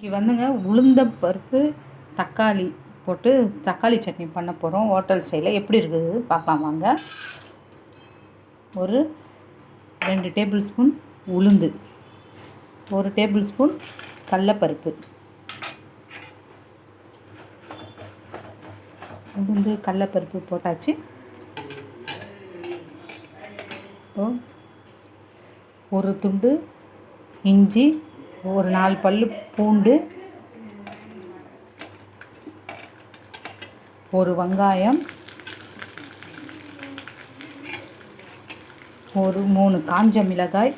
இன்றைக்கி வந்துங்க உளுந்தம் பருப்பு தக்காளி போட்டு தக்காளி சட்னி பண்ண போகிறோம் ஹோட்டல் ஸ்டைலில் எப்படி இருக்குது பார்க்கலாம் வாங்க. ஒரு ரெண்டு டேபிள் ஸ்பூன் உளுந்து ஒரு டேபிள் ஸ்பூன் கடலப்பருப்பு. உளுந்து கடலப்பருப்பு போட்டாச்சு. ஒரு துண்டு இஞ்சி ஒரு நாலு பல் பூண்டு ஒரு வெங்காயம் ஒரு மூணு காஞ்ச மிளகாய்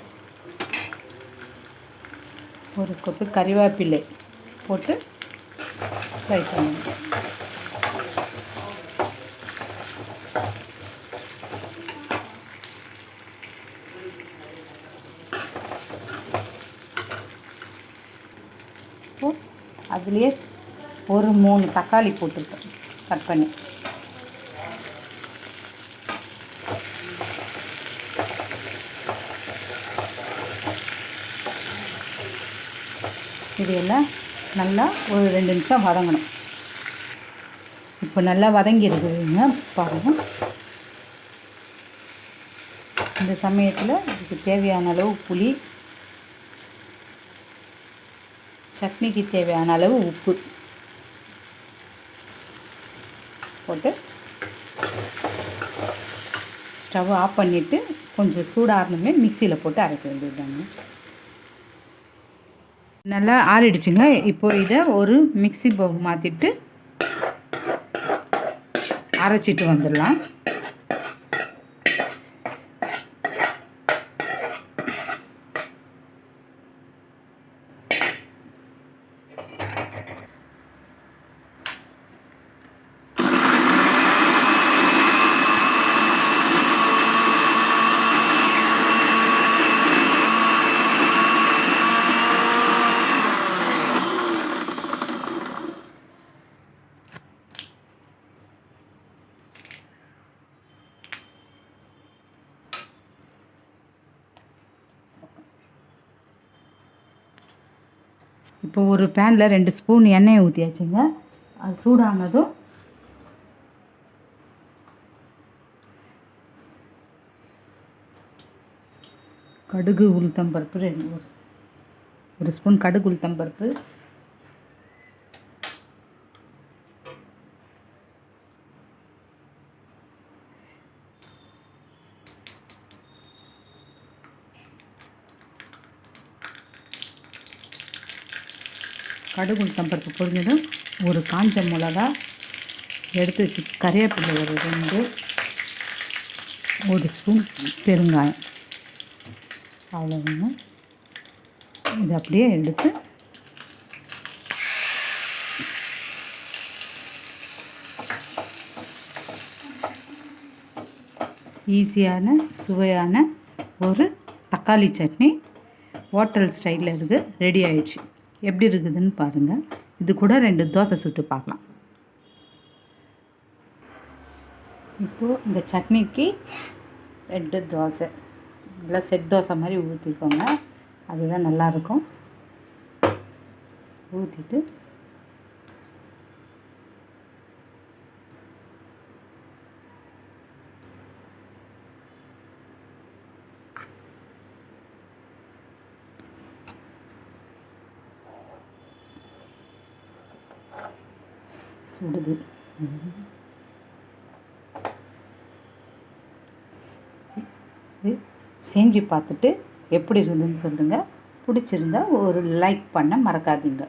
ஒரு கொத்து கறிவேப்பிலை போட்டு ஃப்ரை பண்ணுங்கள் அதுலேயே ஒரு மூணு தக்காளி போட்டுருக்கோம் கட் பண்ணி. இது எல்லாம் நல்லா ஒரு ரெண்டு நிமிஷம் வதங்கணும். இப்போ நல்லா வதங்கி இருக்குதுங்க பாருங்கள் இந்த சமயத்தில் இதுக்கு தேவையான அளவு புளி சட்னிக்கு தேவையான அளவு உப்பு. போட்டு ஸ்டவ் ஆஃப் பண்ணிவிட்டு கொஞ்சம் சூடாகணுமே மிக்சியில் போட்டு அரைக்க வேண்டியதுதாங்க. நல்லா ஆறிடுச்சுங்க இப்போ இதை ஒரு மிக்சி பவுல் மாற்றிட்டு அரைச்சிட்டு வந்துடலாம். இப்போ ஒரு பேனில் ரெண்டு ஸ்பூன் எண்ணெயை ஊற்றியாச்சுங்க அது சூடானதும் கடுகு உளுத்தம் பருப்பு ரெண்டு ஒரு ஸ்பூன் கடுகு உளுத்தம் கடுகு உளுத்தம் பருப்பு பொரிஞ்சதும் ஒரு காஞ்ச மிளகா எடுத்து வச்சு கறிவேப்பிலை ஒரு ரெண்டு ஒரு ஸ்பூன் பெருங்காயம். அவ்வளோதாங்க இது அப்படியே எடுத்து ஈஸியான சுவையான ஒரு தக்காளி சட்னி ஹோட்டல் ஸ்டைலில் இருக்குது. ரெடி ஆயிடுச்சு. எப்படி இருக்குதுன்னு பாருங்கள் இது கூட ரெண்டு தோசை சுட்டு பார்க்கலாம். இப்போது இந்த சட்னிக்கு ரெண்டு தோசை. நல்லா செட் தோசை மாதிரி ஊற்றிக்கோங்க அதுதான் நல்லாயிருக்கும் ஊற்றிட்டு சுடுது இது செஞ்சு பார்த்துட்டு எப்படி இருந்ததுன்னு சொல்லுங்கள் பிடிச்சிருந்தா ஒரு லைக் பண்ண மறக்காதீங்க.